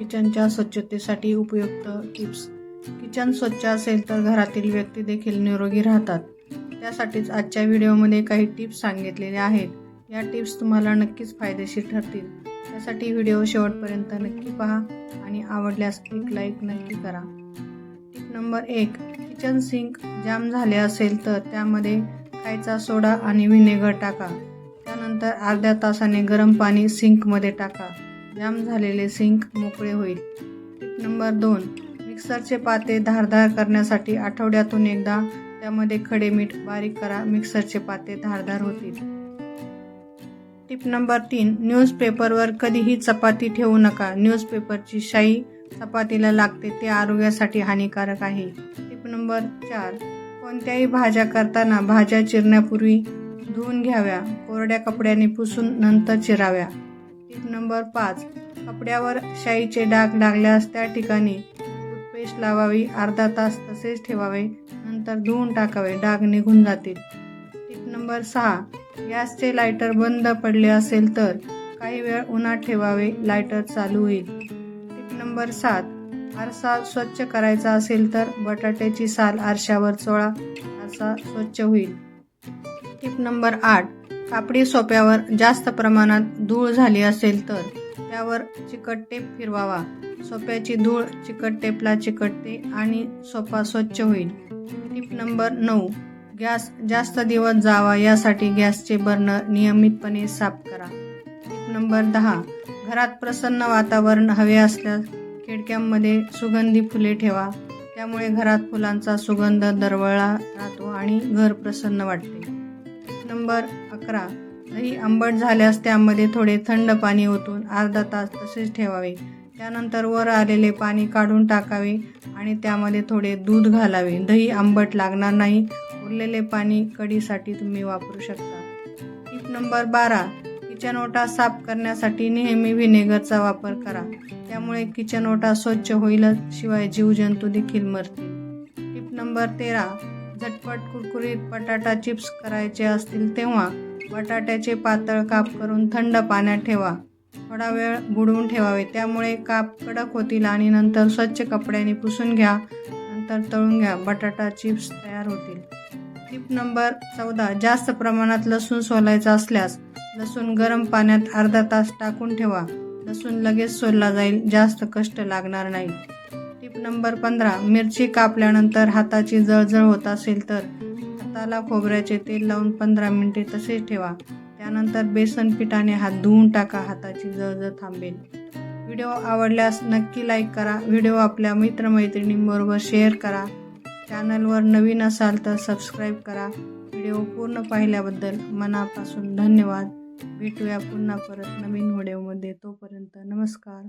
किचनच्या स्वच्छतेसाठी उपयुक्त tips. Kitchen स्वच्छ असेल तर घरातील व्यक्ती देखील निरोगी राहतात. त्यासाठीच आजच्या व्हिडिओमध्ये काही टिप्स सांगितलेल्या आहेत. या टिप्स तुम्हाला नक्कीच फायदेशीर ठरतील. त्यासाठी व्हिडिओ शेवटपर्यंत नक्की पहा आणि आवडल्यास एक लाईक नक्की करा. टिप नंबर एक किचन सिंक जाम झाले असेल तर त्यामध्ये खायचा सोडा आणि व्हिनेगर टाका. त्यानंतर अर्ध्या तासाने गरम पाणी सिंकमध्ये टाका. जाम झालेले सिंक मोकळे होईल. टिप नंबर दोन मिक्सरचे पाते धारधार करण्यासाठी आठवड्यातून एकदा त्यामध्ये खडे मीठ बारीक करा मिक्सरचे पाते धारधार होतील. टिप नंबर तीन न्यूजपेपरवर कधीही चपाती ठेवू नका. न्यूजपेपरची शाई चपातीला लागते ते आरोग्यासाठी हानिकारक आहे. टिप नंबर चार कोणत्याही भाज्या करताना भाज्या चिरण्यापूर्वी धुवून घ्याव्या. कोरड्या कपड्याने पुसून नंतर चिराव्या. टिप नंबर पाच. कपड्यावर शाईचे डाग लागल्यास त्या ठिकाणी. टूथपेस्ट लावावी अर्धा तास तसेच ठेवावे नंतर धुवून टाकावे डाग निघून जातील. टिप नंबर सहा. गॅसचे लायटर बंद पडले असेल तर काही वेळ उन्हात ठेवावे लायटर चालू होईल. टिप नंबर सात. आरसा स्वच्छ करायचा असेल तर बटाट्याची साल आरशावर चोळा आरसा स्वच्छ होईल. टिप नंबर आठ. कापडी सोप्यावर जास्त प्रमाणात धूळ झाली असेल तर त्यावर चिकट टेप फिरवावा. सोप्याची धूळ चिकट टेपला चिकटते आणि सोपा स्वच्छ होईल. टिप नंबर नऊ गॅस जास्त दिवस जावा यासाठी गॅसचे बर्नर नियमितपणे साफ करा. टिप नंबर दहा घरात प्रसन्न वातावरण हवे असल्यास खिडक्यांमध्ये सुगंधी फुले ठेवा. त्यामुळे घरात फुलांचा सुगंध दरवळा राहतो आणि घर प्रसन्न वाटते. नंबर अकरा. दही आंबट झाल्यास त्यामध्ये थोडे थंड पाणी ओतून अर्धा तास तसेच ठेवावे. त्यानंतर वर आलेले पाणी काढून टाकावे आणि त्यामध्ये थोडे दूध घालावे. दही आंबट लागणार नाही. उरलेले पाणी कढीसाठी तुम्ही वापरू शकता. टिप नंबर बारा. किचन ओटा साफ करण्यासाठी नेहमी व्हिनेगरचा वापर करा. त्यामुळे किचन ओटा स्वच्छ होईलच शिवाय जीवजंतू देखील मरतील. टिप नंबर तेरा. झटपट कुरकुरीत बटाटा चिप्स करायचे असतील तेव्हा बटाट्याचे पातळ काप करून थंड पाण्यात ठेवा. थोडा वेळ बुडवून ठेवावे. त्यामुळे काप कडक होतील आणि नंतर स्वच्छ कपड्याने पुसून घ्या. नंतर तळून घ्या. बटाटा चिप्स तयार होतील. टिप नंबर चौदा. जास्त प्रमाणात लसूण सोलायचा असल्यास लसूण गरम पाण्यात अर्धा तास टाकून ठेवा. लसूण लगेच सोलला जाईल. जास्त कष्ट लागणार नाही. टिप नंबर पंधरा. मिरची कापल्यानंतर हाताची जळजळ होत असेल तर हाताला खोबऱ्याचे तेल लावून पंधरा मिनिटे तसेच ठेवा. त्यानंतर बेसन पिठाने हात धुवून टाका हाताची जळजळ थांबेल. व्हिडिओ आवडल्यास नक्की लाईक करा. व्हिडिओ आपल्या मित्रमैत्रिणींबरोबर शेअर करा. चॅनलवर नवीन असाल तर सबस्क्राईब करा. व्हिडिओ पूर्ण पाहिल्याबद्दल मनापासून धन्यवाद. भेटूया पुन्हा परत नवीन व्हिडिओमध्ये. तोपर्यंत नमस्कार.